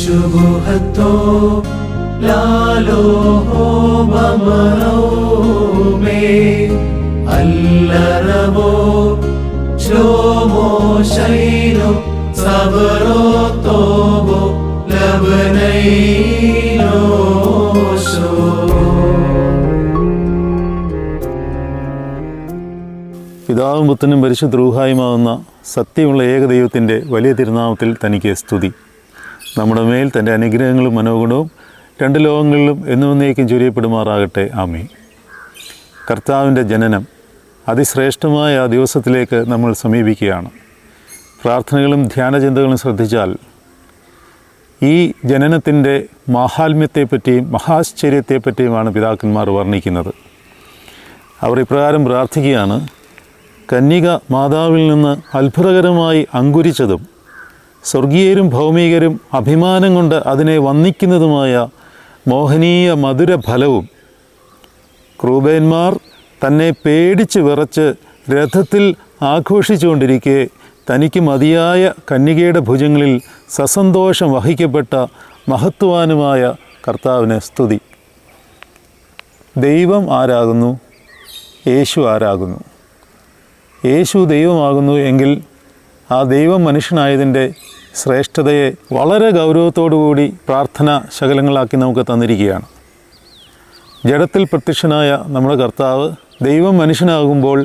ശുഭുഹത്തോ ലാലോഹോമേ അല്ലറവോ ശ്ലോമോ ശൈനോ സബറോ തോബോ ലബനൈനോ പിതാവും പുത്തനും പരിശുദ്ധ രൂഹായുമാവുന്ന സത്യമുള്ള ഏകദൈവത്തിന്റെ വലിയ തിരുനാമത്തിൽ തനിക്ക് സ്തുതി. നമ്മുടെ മേൽ തന്റെ അനുഗ്രഹങ്ങളും മനോഗുണവും രണ്ട് ലോകങ്ങളിലും എന്നുവന്നേക്കും ചൊരിയപ്പെടുമാറാകട്ടെ. ആമി കർത്താവിന്റെ ജനനം അതിശ്രേഷ്ഠമായ ആ ദിവസത്തിലേക്ക് നമ്മൾ സമീപിക്കുകയാണ്. പ്രാർത്ഥനകളും ധ്യാനചിന്തകളും ശ്രദ്ധിച്ചാൽ ഈ ജനനത്തിന്റെ മാഹാത്മ്യത്തെപ്പറ്റിയും മഹാശ്ചര്യത്തെപ്പറ്റിയുമാണ് പിതാക്കന്മാർ വർണിക്കുന്നത്. അവർ ഇപ്രകാരം പ്രാർത്ഥിക്കുകയാണ് കന്യക മാതാവിൽ നിന്ന് അത്ഭുതകരമായി അങ്കുരിച്ചതും സ്വർഗീയരും ഭൗമികരും അഭിമാനം കൊണ്ട് അതിനെ വന്ദിക്കുന്നതുമായ മോഹനീയ മധുര ഫലവും ക്രൂബേന്മാർ തന്നെ പേടിച്ച് വിറച്ച് രഥത്തിൽ ആഘോഷിച്ചുകൊണ്ടിരിക്കെ തനിക്ക് മതിയായ കന്യകയുടെ ഭുജങ്ങളിൽ സസന്തോഷം വഹിക്കപ്പെട്ട മഹത്വാനുമായ കർത്താവിനെ സ്തുതി. ദൈവം ആരാകുന്നു? യേശു ആരാകുന്നു? യേശു ദൈവമാകുന്നു എങ്കിൽ ആ ദൈവം മനുഷ്യനായതിന്റെ ശ്രേഷ്ഠതയെ വളരെ ഗൗരവത്തോടുകൂടി പ്രാർത്ഥന ശകലങ്ങളാക്കി നമുക്ക് തന്നിരിക്കുകയാണ്. ജഡത്തിൽ പ്രത്യക്ഷനായ നമ്മുടെ കർത്താവ് ദൈവം മനുഷ്യനാകുമ്പോൾ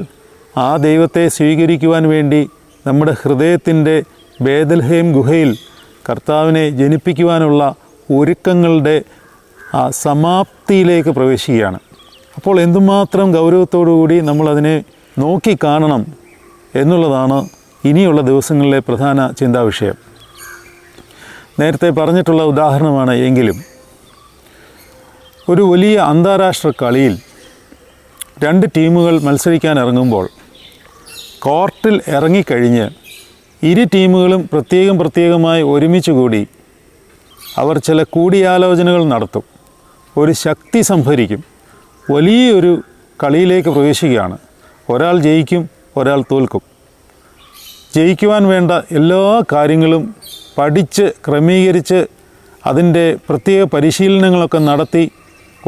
ആ ദൈവത്തെ സ്വീകരിക്കുവാൻ വേണ്ടി നമ്മുടെ ഹൃദയത്തിന്റെ ബേദൽഹേം ഗുഹയിൽ കർത്താവിനെ ജനിപ്പിക്കുവാനുള്ള ഒരുക്കങ്ങളുടെ ആ സമാപ്തിയിലേക്ക് പ്രവേശിക്കുകയാണ്. അപ്പോൾ എന്തുമാത്രം ഗൗരവത്തോടുകൂടി നമ്മളതിനെ നോക്കി കാണണം എന്നുള്ളതാണ് ഇനിയുള്ള ദിവസങ്ങളിലെ പ്രധാന ചിന്താവിഷയം. നേരത്തെ പറഞ്ഞിട്ടുള്ള ഉദാഹരണമാണ് എങ്കിലും. ഒരു വലിയ അന്താരാഷ്ട്ര കളിയിൽ രണ്ട് ടീമുകൾ മത്സരിക്കാൻ ഇറങ്ങുമ്പോൾ കോർട്ടിൽ ഇറങ്ങിക്കഴിഞ്ഞ് ഇരു ടീമുകളും പ്രത്യേകം പ്രത്യേകമായി ഒരുമിച്ച് കൂടി അവർ ചില കൂടിയാലോചനകൾ നടത്തും. ഒരു ശക്തി സംഭരിക്കും. വലിയൊരു കളിയിലേക്ക് പ്രവേശിക്കുകയാണ്. ഒരാൾ ജയിക്കും ഒരാൾ തോൽക്കും. ജയിക്കുവാൻ വേണ്ട എല്ലാ കാര്യങ്ങളും പഠിച്ച് ക്രമീകരിച്ച് അതിന്റെ പ്രത്യേക പരിശീലനങ്ങളൊക്കെ നടത്തി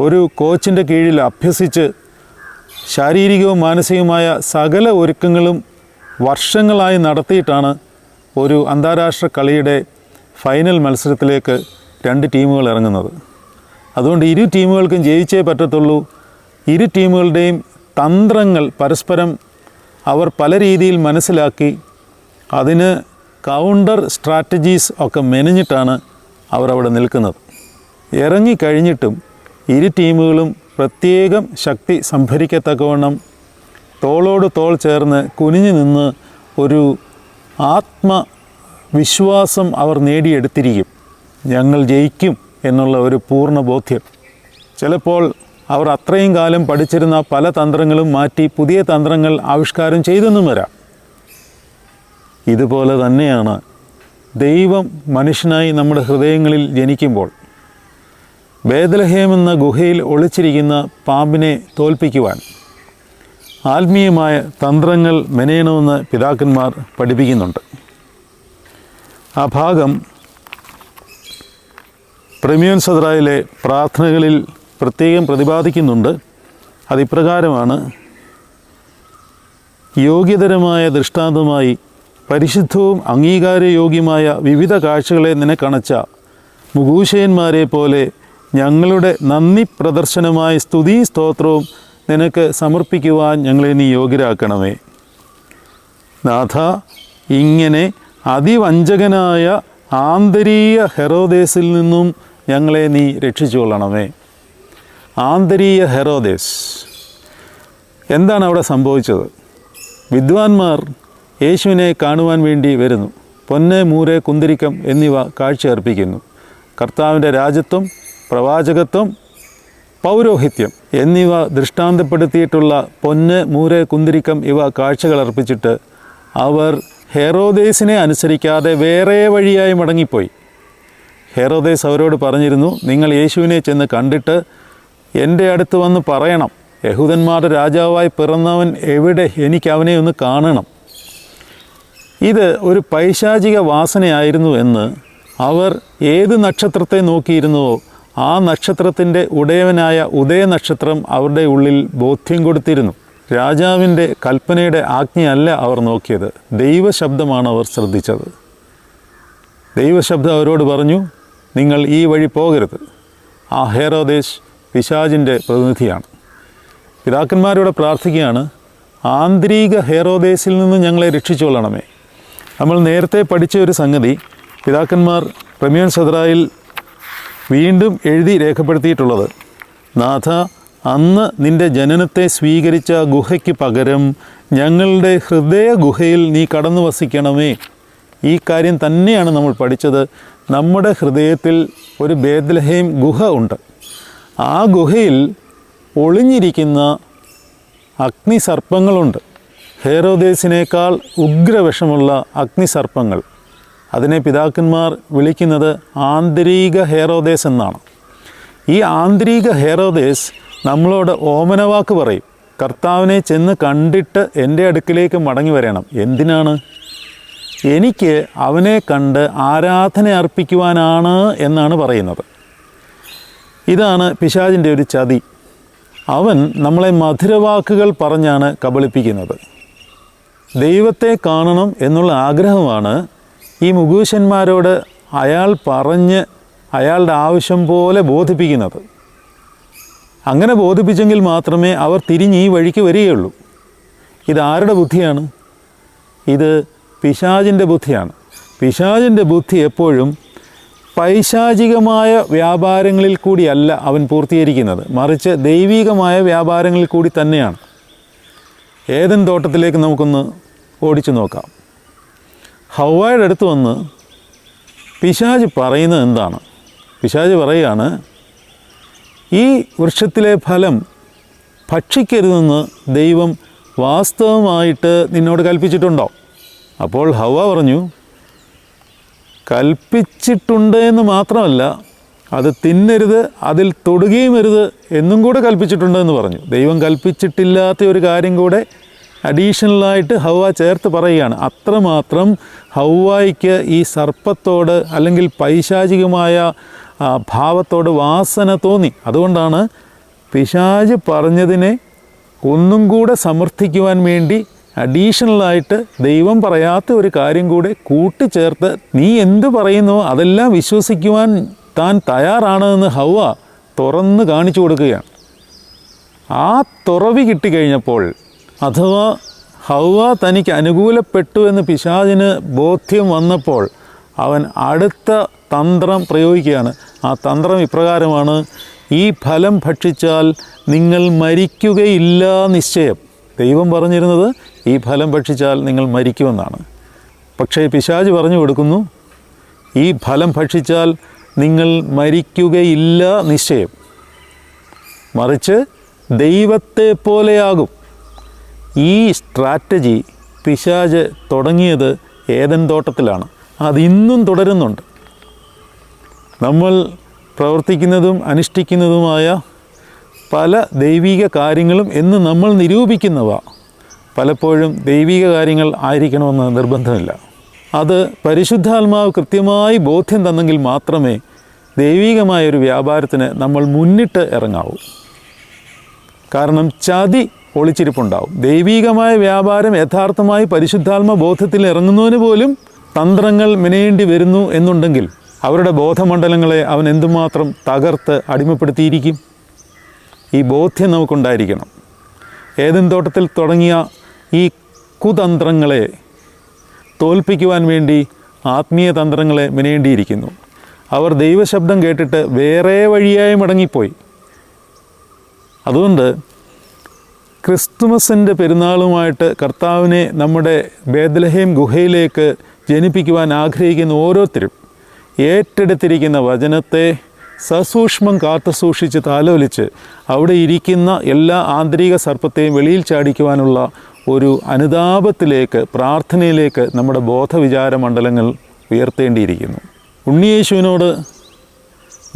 ഒരു കോച്ചിന്റെ കീഴിൽ അഭ്യസിച്ച് ശാരീരികവും മാനസികവുമായ സകല ഒരുക്കങ്ങളും വർഷങ്ങളായി നടത്തിയിട്ടാണ് ഒരു അന്താരാഷ്ട്ര കളിയുടെ ഫൈനൽ മത്സരത്തിലേക്ക് രണ്ട് ടീമുകൾ ഇറങ്ങുന്നത്. അതുകൊണ്ട് ഇരു ടീമുകൾക്കും ജയിച്ചേ പറ്റത്തുള്ളൂ. ഇരു ടീമുകളുടെയും തന്ത്രങ്ങൾ പരസ്പരം അവർ പല രീതിയിൽ മനസ്സിലാക്കി അതിന് കൗണ്ടർ സ്ട്രാറ്റജീസ് ഒക്കെ മെനഞ്ഞിട്ടാണ് അവരവിടെ നിൽക്കുന്നത്. ഇറങ്ങിക്കഴിഞ്ഞിട്ടും ഇരു ടീമുകളും പ്രത്യേകം ശക്തി സംഭരിക്കത്തക്കവണ്ണം തോളോട് തോൾ ചേർന്ന് കുനിഞ്ഞു നിന്ന് ഒരു ആത്മവിശ്വാസം അവർ നേടിയെടുത്തിരിക്കും. ഞങ്ങൾ ജയിക്കും എന്നുള്ള ഒരു പൂർണ ബോധ്യം. ചിലപ്പോൾ അവർ അത്രയും കാലം പഠിച്ചിരുന്ന പല തന്ത്രങ്ങളും മാറ്റി പുതിയ തന്ത്രങ്ങൾ ആവിഷ്കാരം ചെയ്തെന്നും വരാം. ഇതുപോലെ തന്നെയാണ് ദൈവം മനുഷ്യനായി നമ്മുടെ ഹൃദയങ്ങളിൽ ജനിക്കുമ്പോൾ ബേദലഹേം എന്ന ഗുഹയിൽ ഒളിച്ചിരിക്കുന്ന പാമ്പിനെ തോൽപ്പിക്കുവാൻ ആത്മീയമായ തന്ത്രങ്ങൾ മെനയണമെന്ന് പിതാക്കന്മാർ പഠിപ്പിക്കുന്നുണ്ട്. ആ ഭാഗം പ്രമിയൻ സദ്രായിലെ പ്രാർത്ഥനകളിൽ പ്രത്യേകം പ്രതിപാദിക്കുന്നുണ്ട്. അതിപ്രകാരമാണ് യോഗ്യതരമായ ദൃഷ്ടാന്തമായി പരിശുദ്ധവും അംഗീകാരയോഗ്യമായ വിവിധ കാഴ്ചകളെ നിനക്കണച്ച മുകൂശയന്മാരെ പോലെ ഞങ്ങളുടെ നന്ദി പ്രദർശനമായ സ്തുതി സ്തോത്രവും നിനക്ക് സമർപ്പിക്കുവാൻ ഞങ്ങളെ നീ യോഗ്യരാക്കണമേ. നാഥ ഇങ്ങനെ അതിവഞ്ചകനായ ആന്തരീയ ഹെറോദേസിൽ നിന്നും ഞങ്ങളെ നീ രക്ഷിച്ചുകൊള്ളണമേ. ആന്തരീയ ഹെറോദേസ് എന്താണ് അവിടെ സംഭവിച്ചത്? വിദ്വാൻമാർ യേശുവിനെ കാണുവാൻ വേണ്ടി വരുന്നു. പൊന്ന് മൂര് കുന്തിരിക്കം എന്നിവ കാഴ്ച അർപ്പിക്കുന്നു കർത്താവിന്റെ രാജ്യത്വം പ്രവാചകത്വം പൗരോഹിത്യം എന്നിവ ദൃഷ്ടാന്തപ്പെടുത്തിയിട്ടുള്ള പൊന്ന് മൂര് കുന്തിരിക്കം ഇവ കാഴ്ചകൾ അർപ്പിച്ചിട്ട് അവർ ഹെറോദേസിനെ അനുസരിക്കാതെ വേറെ വഴിയായി മടങ്ങിപ്പോയി. ഹെറോദേസ് അവരോട് പറഞ്ഞിരുന്നു നിങ്ങൾ യേശുവിനെ ചെന്ന് കണ്ടിട്ട് എന്റെ അടുത്ത് വന്ന് പറയണം. യഹൂദന്മാരുടെ രാജാവായി പിറന്നവൻ എവിടെ എനിക്ക് അവനെ ഒന്ന് കാണണം. ഇത് ഒരു പൈശാചിക വാസനയായിരുന്നു എന്ന് അവർ ഏത് നക്ഷത്രത്തെ നോക്കിയിരുന്നുവോ ആ നക്ഷത്രത്തിന്റെ ഉടയവനായ ഉദയനക്ഷത്രം അവരുടെ ഉള്ളിൽ ബോധ്യം കൊടുത്തിരുന്നു. രാജാവിന്റെ കൽപ്പനയുടെ ആജ്ഞയല്ല അവർ നോക്കിയത്. ദൈവശബ്ദമാണ് അവർ ശ്രദ്ധിച്ചത്. ദൈവശബ്ദം അവരോട് പറഞ്ഞു നിങ്ങൾ ഈ വഴി പോകരുത്. ആ ഹേറോദേശ് പിശാജിന്റെ പ്രതിനിധിയാണ്. പിതാക്കന്മാരോട് പ്രാർത്ഥിക്കുകയാണ് ആന്തരിക ഹേറോദേശിൽ നിന്ന് ഞങ്ങളെ രക്ഷിച്ചുകൊള്ളണമേ നമ്മൾ നേരത്തെ പഠിച്ച ഒരു സംഗതി പിതാക്കന്മാർ പ്രമേയൻ സദ്രായിൽ വീണ്ടും എഴുതി രേഖപ്പെടുത്തിയിട്ടുള്ളത്. നാഥ അന്ന് നിന്റെ ജനനത്തെ സ്വീകരിച്ച ഗുഹയ്ക്ക് പകരം ഞങ്ങളുടെ ഹൃദയ ഗുഹയിൽ നീ കടന്നു വസിക്കണമേ. ഈ കാര്യം തന്നെയാണ് നമ്മൾ പഠിച്ചത്. നമ്മുടെ ഹൃദയത്തിൽ ഒരു ബേദ്ലഹേം ഗുഹ ഉണ്ട്. ആ ഗുഹയിൽ ഒളിഞ്ഞിരിക്കുന്ന അഗ്നിസർപ്പങ്ങളുണ്ട്. ഹേറോദേസിനേക്കാൾ ഉഗ്രവിഷമുള്ള അഗ്നിസർപ്പങ്ങൾ. അതിനെ പിതാക്കന്മാർ വിളിക്കുന്നത് ആന്തരിക ഹേറോദേസ് എന്നാണ്. ഈ ആന്തരിക ഹേറോദേസ് നമ്മളോട് ഓമനവാക്ക് പറയും. കർത്താവിനെ ചെന്ന് കണ്ടിട്ട് എന്റെ അടുക്കിലേക്ക് മടങ്ങി വരണം. എന്തിനാണ്? എനിക്ക് അവനെ കണ്ട് ആരാധന അർപ്പിക്കുവാനാണ് എന്നാണ് പറയുന്നത്. ഇതാണ് പിശാജിന്റെ ഒരു ചതി. അവൻ നമ്മളെ മധുരവാക്കുകൾ പറഞ്ഞാണ് കബളിപ്പിക്കുന്നത്. ദൈവത്തെ കാണണം എന്നുള്ള ആഗ്രഹമാണ് ഈ മുകൂശന്മാരോട് അയാൾ പറഞ്ഞ് അയാളുടെ ആവശ്യം പോലെ ബോധിപ്പിക്കുന്നത്. അങ്ങനെ ബോധിപ്പിച്ചെങ്കിൽ മാത്രമേ അവർ തിരിഞ്ഞ് ഈ വഴിക്ക് വരികയുള്ളൂ. ഇതാരുടെ ബുദ്ധിയാണ്? ഇത് പിശാചിന്റെ ബുദ്ധിയാണ്. പിശാചിന്റെ ബുദ്ധി എപ്പോഴും പൈശാചികമായ വ്യാപാരങ്ങളിൽ കൂടിയല്ല അവൻ പൂർത്തീകരിക്കുന്നത്. മറിച്ച് ദൈവീകമായ വ്യാപാരങ്ങളിൽ കൂടി തന്നെയാണ്. ഏതൻ തോട്ടത്തിലേക്ക് നമുക്കൊന്ന് ഓടിച്ചു നോക്കാം. ഹവായുടെ അടുത്ത് വന്ന് പിശാജ് പറയുന്നത് എന്താണ്? പിശാജ് പറയുകയാണ് ഈ വൃക്ഷത്തിലെ ഫലം ഭക്ഷിക്കരുതെന്ന് ദൈവം വാസ്തവമായിട്ട് നിന്നോട് കൽപ്പിച്ചിട്ടുണ്ടോ? അപ്പോൾ ഹവ പറഞ്ഞു കൽപ്പിച്ചിട്ടുണ്ട് എന്ന് മാത്രമല്ല അത് തിന്നരുത് അതിൽ തൊടുകയും അരുത് എന്നും കൂടെ കൽപ്പിച്ചിട്ടുണ്ട് എന്ന് പറഞ്ഞു. ദൈവം കൽപ്പിച്ചിട്ടില്ലാത്ത ഒരു കാര്യം കൂടെ അഡീഷണലായിട്ട് ഹൗവ ചേർത്ത് പറയുകയാണ്. അത്രമാത്രം ഹൗവായിക്ക് ഈ സർപ്പത്തോട് അല്ലെങ്കിൽ പൈശാചികമായ ഭാവത്തോട് വാസന തോന്നി. അതുകൊണ്ടാണ് പിശാജ് പറഞ്ഞതിനെ ഒന്നും കൂടെ സമർത്ഥിക്കുവാൻ വേണ്ടി അഡീഷണലായിട്ട് ദൈവം പറയാത്ത ഒരു കാര്യം കൂടെ കൂട്ടിച്ചേർത്ത് നീ എന്ത് പറയുന്നോ അതെല്ലാം വിശ്വസിക്കുവാൻ താൻ തയ്യാറാണ് എന്ന് ഹൗവ തുറന്ന് കാണിച്ചു കൊടുക്കുകയാണ്. ആ തുറവി കിട്ടിക്കഴിഞ്ഞപ്പോൾ അഥവാ ഹൗവ തനിക്ക് അനുകൂലപ്പെട്ടു എന്ന് പിശാചിന് ബോധ്യം വന്നപ്പോൾ അവൻ അടുത്ത തന്ത്രം പ്രയോഗിക്കുകയാണ്. ആ തന്ത്രം ഇപ്രകാരമാണ് ഈ ഫലം ഭക്ഷിച്ചാൽ നിങ്ങൾ മരിക്കുകയില്ല നിശ്ചയം. ദൈവം പറഞ്ഞിരുന്നത് ഈ ഫലം ഭക്ഷിച്ചാൽ നിങ്ങൾ മരിക്കുമെന്നാണ്. പക്ഷേ പിശാജ് പറഞ്ഞു കൊടുക്കുന്നു ഈ ഫലം ഭക്ഷിച്ചാൽ നിങ്ങൾ മരിക്കുകയില്ല നിശ്ചയം. മറിച്ച് ദൈവത്തെ പോലെയാകും. ഈ സ്ട്രാറ്റജി പിശാജ് തുടങ്ങിയത് ഏതൻ തോട്ടത്തിലാണ്. അതിന്നും തുടരുന്നുണ്ട്. നമ്മൾ പ്രവർത്തിക്കുന്നതും അനുഷ്ഠിക്കുന്നതുമായ പല ദൈവിക കാര്യങ്ങളും എന്ന് നമ്മൾ നിരൂപിക്കുന്നവ പലപ്പോഴും ദൈവിക കാര്യങ്ങൾ ആയിരിക്കണമെന്ന് നിർബന്ധമില്ല. അത് പരിശുദ്ധാത്മാവ് കൃത്യമായി ബോധ്യം തന്നെങ്കിൽ മാത്രമേ ദൈവികമായ ഒരു വ്യാപാരത്തിന് നമ്മൾ മുന്നിട്ട് ഇറങ്ങാവൂ. കാരണം ചതി ഒളിച്ചിരിപ്പുണ്ടാവും ദൈവീകമായ വ്യാപാരം യഥാർത്ഥമായി പരിശുദ്ധാത്മ ബോധത്തിൽ ഇറങ്ങുന്നതിന് പോലും തന്ത്രങ്ങൾ മെനയേണ്ടി വരുന്നു എന്നുണ്ടെങ്കിൽ അവരുടെ ബോധമണ്ഡലങ്ങളെ അവൻ എന്തുമാത്രം തകർത്ത് അടിമപ്പെടുത്തിയിരിക്കും? ഈ ബോധ്യം നമുക്കുണ്ടായിരിക്കണം. ഏതൻ തോട്ടത്തിൽ തുടങ്ങിയ ഈ കുതന്ത്രങ്ങളെ തോൽപ്പിക്കുവാൻ വേണ്ടി ആത്മീയ തന്ത്രങ്ങളെ മെനയേണ്ടിയിരിക്കുന്നു. അവർ ദൈവശബ്ദം കേട്ടിട്ട് വേറെ വഴിയായി മടങ്ങിപ്പോയി. അതുകൊണ്ട് ക്രിസ്തുമസിന്റെ പെരുന്നാളുമായിട്ട് കർത്താവിനെ നമ്മുടെ ബേദലഹേം ഗുഹയിലേക്ക് ജനിപ്പിക്കുവാൻ ആഗ്രഹിക്കുന്ന ഓരോരുത്തരും ഏറ്റെടുത്തിരിക്കുന്ന വചനത്തെ സസൂക്ഷ്മം കാത്തു സൂക്ഷിച്ച് താലോലിച്ച് അവിടെ ഇരിക്കുന്ന എല്ലാ ആന്തരിക സർപ്പത്തെയും വെളിയിൽ ചാടിക്കുവാനുള്ള ഒരു അനുതാപത്തിലേക്ക് പ്രാർത്ഥനയിലേക്ക് നമ്മുടെ ബോധവിചാര മണ്ഡലങ്ങൾ ഉയർത്തേണ്ടിയിരിക്കുന്നു. ഉണ്ണിയേശുവിനോട്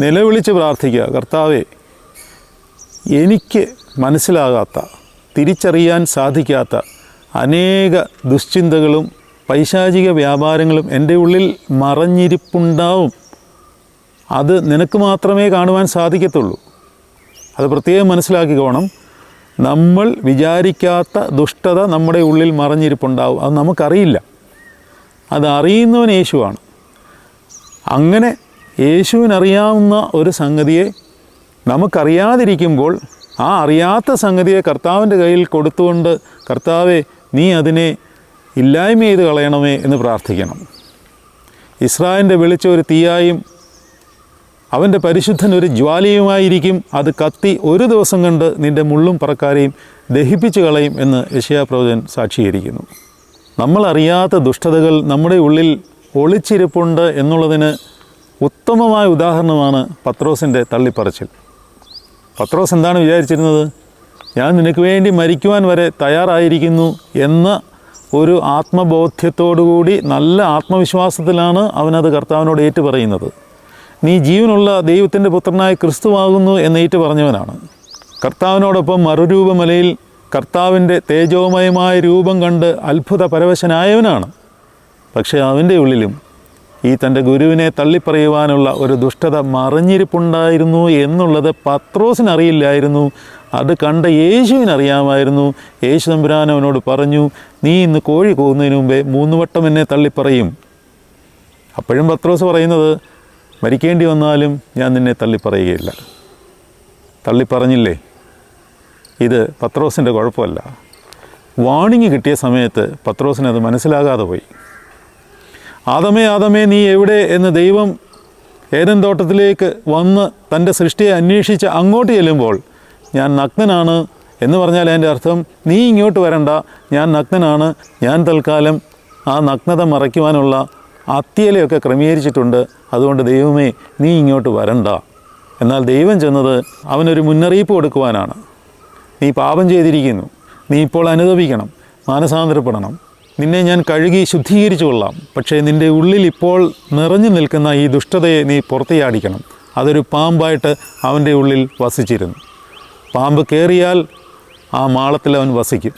നിലവിളിച്ച് പ്രാർത്ഥിക്കുക കർത്താവേ എനിക്ക് മനസ്സിലാകാത്ത തിരിച്ചറിയാൻ സാധിക്കാത്ത അനേക ദുശ്ചിന്തകളും പൈശാചിക വ്യാപാരങ്ങളും എന്റെ ഉള്ളിൽ മറഞ്ഞിരിപ്പുണ്ടാവും. അത് നിനക്ക് മാത്രമേ കാണുവാൻ സാധിക്കത്തുള്ളൂ. അത് പ്രത്യേകം മനസ്സിലാക്കിക്കോണം. നമ്മൾ വിചാരിക്കാത്ത ദുഷ്ടത നമ്മുടെ ഉള്ളിൽ മറഞ്ഞിരിപ്പുണ്ടാവും. അത് നമുക്കറിയില്ല. അത് യേശുവാണ്. അങ്ങനെ യേശുവിനറിയാവുന്ന ഒരു സംഗതിയെ നമുക്കറിയാതിരിക്കുമ്പോൾ ആ അറിയാത്ത സംഗതിയെ കർത്താവിന്റെ കയ്യിൽ കൊടുത്തുകൊണ്ട് കർത്താവെ നീ അതിനെ ഇല്ലായ്മ ചെയ്ത് കളയണമേ എന്ന് പ്രാർത്ഥിക്കണം. ഇസ്രായേലിന്റെ വെളിച്ച ഒരു തീയായും അവന്റെ പരിശുദ്ധൻ ഒരു ജ്വാലിയുമായിരിക്കും. അത് കത്തി ഒരു ദിവസം കണ്ട് നിന്റെ മുള്ളും പറക്കാരെയും ദഹിപ്പിച്ചു കളയും എന്ന് യശയാപ്രവചൻ സാക്ഷീകരിക്കുന്നു. നമ്മളറിയാത്ത ദുഷ്ടതകൾ നമ്മുടെ ഉള്ളിൽ ഒളിച്ചിരിപ്പുണ്ട് എന്നുള്ളതിന് ഉത്തമമായ ഉദാഹരണമാണ് പത്രോസിന്റെ തള്ളിപ്പറച്ചിൽ. പത്രോസ് എന്താണ് വിചാരിച്ചിരുന്നത്? ഞാൻ നിനക്ക് വേണ്ടി മരിക്കുവാൻ വരെ തയ്യാറായിരിക്കുന്നു എന്ന ഒരു ആത്മബോധ്യത്തോടുകൂടി നല്ല ആത്മവിശ്വാസത്തിലാണ് അവനത് കർത്താവിനോട് ഏറ്റു പറയുന്നത് നീ ജീവനുള്ള ദൈവത്തിന്റെ പുത്രനായ ക്രിസ്തുവാകുന്നു എന്ന് ഏറ്റു പറഞ്ഞവനാണ് കർത്താവിനോടൊപ്പം മറുരൂപമലയിൽ കർത്താവിന്റെ തേജോമയമായ രൂപം കണ്ട് അത്ഭുത പരവശനായവനാണ് പക്ഷേ അവന്റെ ഉള്ളിലും ഈ തന്റെ ഗുരുവിനെ തള്ളിപ്പറയുവാനുള്ള ഒരു ദുഷ്ടത മറിഞ്ഞിരിപ്പുണ്ടായിരുന്നു എന്നുള്ളത് പത്രോസിനറിയില്ലായിരുന്നു. അത് കണ്ട യേശുവിനറിയാമായിരുന്നു. യേശു തമ്പുരാൻ അവനോട് പറഞ്ഞു നീ ഇന്ന് കോഴി പോകുന്നതിന് മുമ്പേ മൂന്ന് വട്ടം എന്നെ തള്ളിപ്പറയും. അപ്പോഴും പത്രോസ് പറയുന്നത് മരിക്കേണ്ടി വന്നാലും ഞാൻ നിന്നെ തള്ളിപ്പറയുകയില്ല. തള്ളിപ്പറഞ്ഞില്ലേ? ഇത് പത്രോസിന്റെ കുഴപ്പമല്ല. വാണിങ് കിട്ടിയ സമയത്ത് പത്രോസിനത് മനസ്സിലാകാതെ പോയി. ആദമേ ആദമേ നീ എവിടെ എന്ന് ദൈവം ഏതൻ തോട്ടത്തിലേക്ക് വന്ന് തന്റെ സൃഷ്ടിയെ അന്വേഷിച്ച് അങ്ങോട്ട് ചെല്ലുമ്പോൾ ഞാൻ നഗ്നനാണ് എന്ന് പറഞ്ഞാൽ അതിന്റെ അർത്ഥം നീ ഇങ്ങോട്ട് വരണ്ട ഞാൻ നഗ്നനാണ് ഞാൻ തൽക്കാലം ആ നഗ്നത മറയ്ക്കുവാനുള്ള അത്തിയലയൊക്കെ ക്രമീകരിച്ചിട്ടുണ്ട്. അതുകൊണ്ട് ദൈവമേ നീ ഇങ്ങോട്ട് വരണ്ട. എന്നാൽ ദൈവം ചെന്നത് അവനൊരു മുന്നറിയിപ്പ് കൊടുക്കുവാനാണ്. നീ പാപം ചെയ്തിരിക്കുന്നു. നീ ഇപ്പോൾ അനുദപിക്കണം മാനസാന്തരപ്പെടണം. നിന്നെ ഞാൻ കഴുകി ശുദ്ധീകരിച്ചു കൊള്ളാം. പക്ഷേ നിന്റെ ഉള്ളിൽ ഇപ്പോൾ നിറഞ്ഞു നിൽക്കുന്ന ഈ ദുഷ്ടതയെ നീ പുറത്തെയാടിക്കണം. അതൊരു പാമ്പായിട്ട് അവന്റെ ഉള്ളിൽ വസിച്ചിരുന്നു. പാമ്പ് കയറിയാൽ ആ മാളത്തിൽ അവൻ വസിക്കും.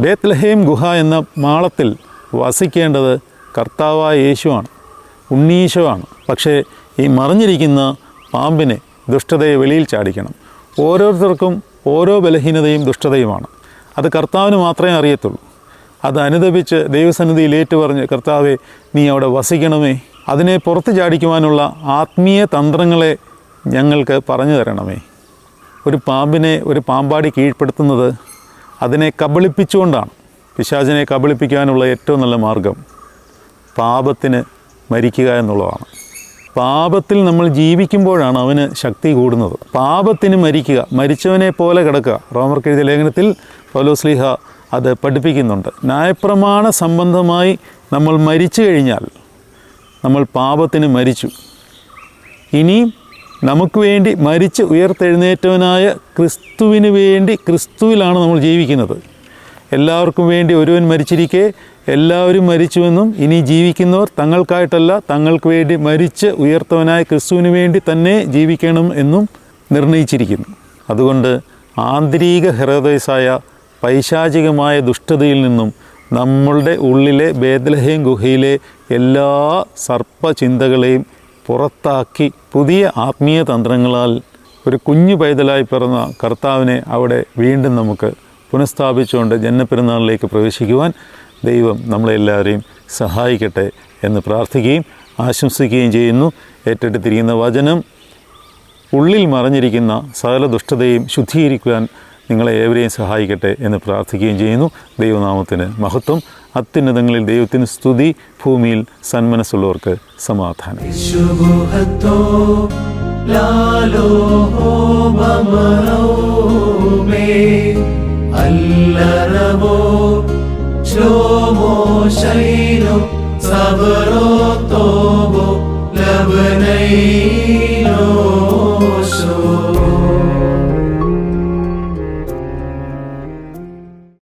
ബേത്ലഹേം ഗുഹ എന്ന മാളത്തിൽ വസിക്കേണ്ടത് കർത്താവായ യേശുവാണ് ഉണ്ണീശുവാണ് പക്ഷേ ഈ മറിഞ്ഞിരിക്കുന്ന പാമ്പിനെ ദുഷ്ടതയെ വെളിയിൽ ചാടിക്കണം. ഓരോരുത്തർക്കും ഓരോ ബലഹീനതയും ദുഷ്ടതയുമാണ്. അത് കർത്താവിന് മാത്രമേ അറിയത്തുള്ളൂ. അത് അനുദപിച്ച് ദൈവസന്നിധിയിൽ ഏറ്റുപറഞ്ഞ് കർത്താവെ നീ അവിടെ വസിക്കണമേ. അതിനെ പുറത്ത് ചാടിക്കുവാനുള്ള ആത്മീയ തന്ത്രങ്ങളെ ഞങ്ങൾക്ക് പറഞ്ഞു തരണമേ. ഒരു പാമ്പിനെ ഒരു പാമ്പാടി കീഴ്പ്പെടുത്തുന്നത് അതിനെ കബളിപ്പിച്ചുകൊണ്ടാണ്. പിശാചിനെ കബളിപ്പിക്കാനുള്ള ഏറ്റവും നല്ല മാർഗം പാപത്തിന് മരിക്കുക എന്നുള്ളതാണ്. പാപത്തിൽ നമ്മൾ ജീവിക്കുമ്പോഴാണ് അവന് ശക്തി കൂടുന്നത്. പാപത്തിന് മരിക്കുക മരിച്ചവനെ പോലെ കിടക്കുക. റോമർക്ക് എഴുതിയ ലേഖനത്തിൽ പൗലോസ്ലിഹ അത് പഠിപ്പിക്കുന്നുണ്ട്. ന്യായപ്രമാണ സംബന്ധമായി നമ്മൾ മരിച്ചു കഴിഞ്ഞാൽ നമ്മൾ പാപത്തിന് മരിച്ചു. ഇനി നമുക്ക് വേണ്ടി മരിച്ച് ഉയർത്തെഴുന്നേറ്റവനായ ക്രിസ്തുവിന് വേണ്ടി ക്രിസ്തുവിലാണ് നമ്മൾ ജീവിക്കുന്നത്. എല്ലാവർക്കും വേണ്ടി ഒരുവൻ മരിച്ചിരിക്കെ എല്ലാവരും മരിച്ചുവെന്നും ഇനി ജീവിക്കുന്നവർ തങ്ങൾക്കായിട്ടല്ല തങ്ങൾക്ക് വേണ്ടി മരിച്ച് ഉയർത്തവനായ ക്രിസ്തുവിന് വേണ്ടി തന്നെ ജീവിക്കണം എന്നും നിർണയിച്ചിരിക്കുന്നു. അതുകൊണ്ട് ആന്തരിക ഹൃദയസായ പൈശാചികമായ ദുഷ്ടതയിൽ നിന്നും നമ്മളുടെ ഉള്ളിലെ ബേദലഹേം ഗുഹയിലെ എല്ലാ സർപ്പചിന്തകളെയും പുറത്താക്കി പുതിയ ആത്മീയ തന്ത്രങ്ങളാൽ ഒരു കുഞ്ഞു പൈതലായി പിറന്ന കർത്താവിനെ അവിടെ വീണ്ടും നമുക്ക് പുനഃസ്ഥാപിച്ചുകൊണ്ട് ജന്മപ്പെരുന്നാളിലേക്ക് പ്രവേശിക്കുവാൻ ദൈവം നമ്മളെല്ലാവരെയും സഹായിക്കട്ടെ എന്ന് പ്രാർത്ഥിക്കുകയും ആശംസിക്കുകയും ചെയ്യുന്നു. ഏറ്റെടുത്തിരിക്കുന്ന വചനം ഉള്ളിൽ മറഞ്ഞിരിക്കുന്ന സകല ദുഷ്ടതയും ശുദ്ധീകരിക്കുവാൻ നിങ്ങളെ ഏവരെയും സഹായിക്കട്ടെ എന്ന് പ്രാർത്ഥിക്കുകയും ചെയ്യുന്നു. ദൈവനാമത്തിന് മഹത്വം. അത്യുന്നതങ്ങളിൽ ദൈവത്തിന് സ്തുതി. ഭൂമിയിൽ സന്മനസ്സുള്ളവർക്ക് സമാധാനം. സബറോ തോബോ ലബനേ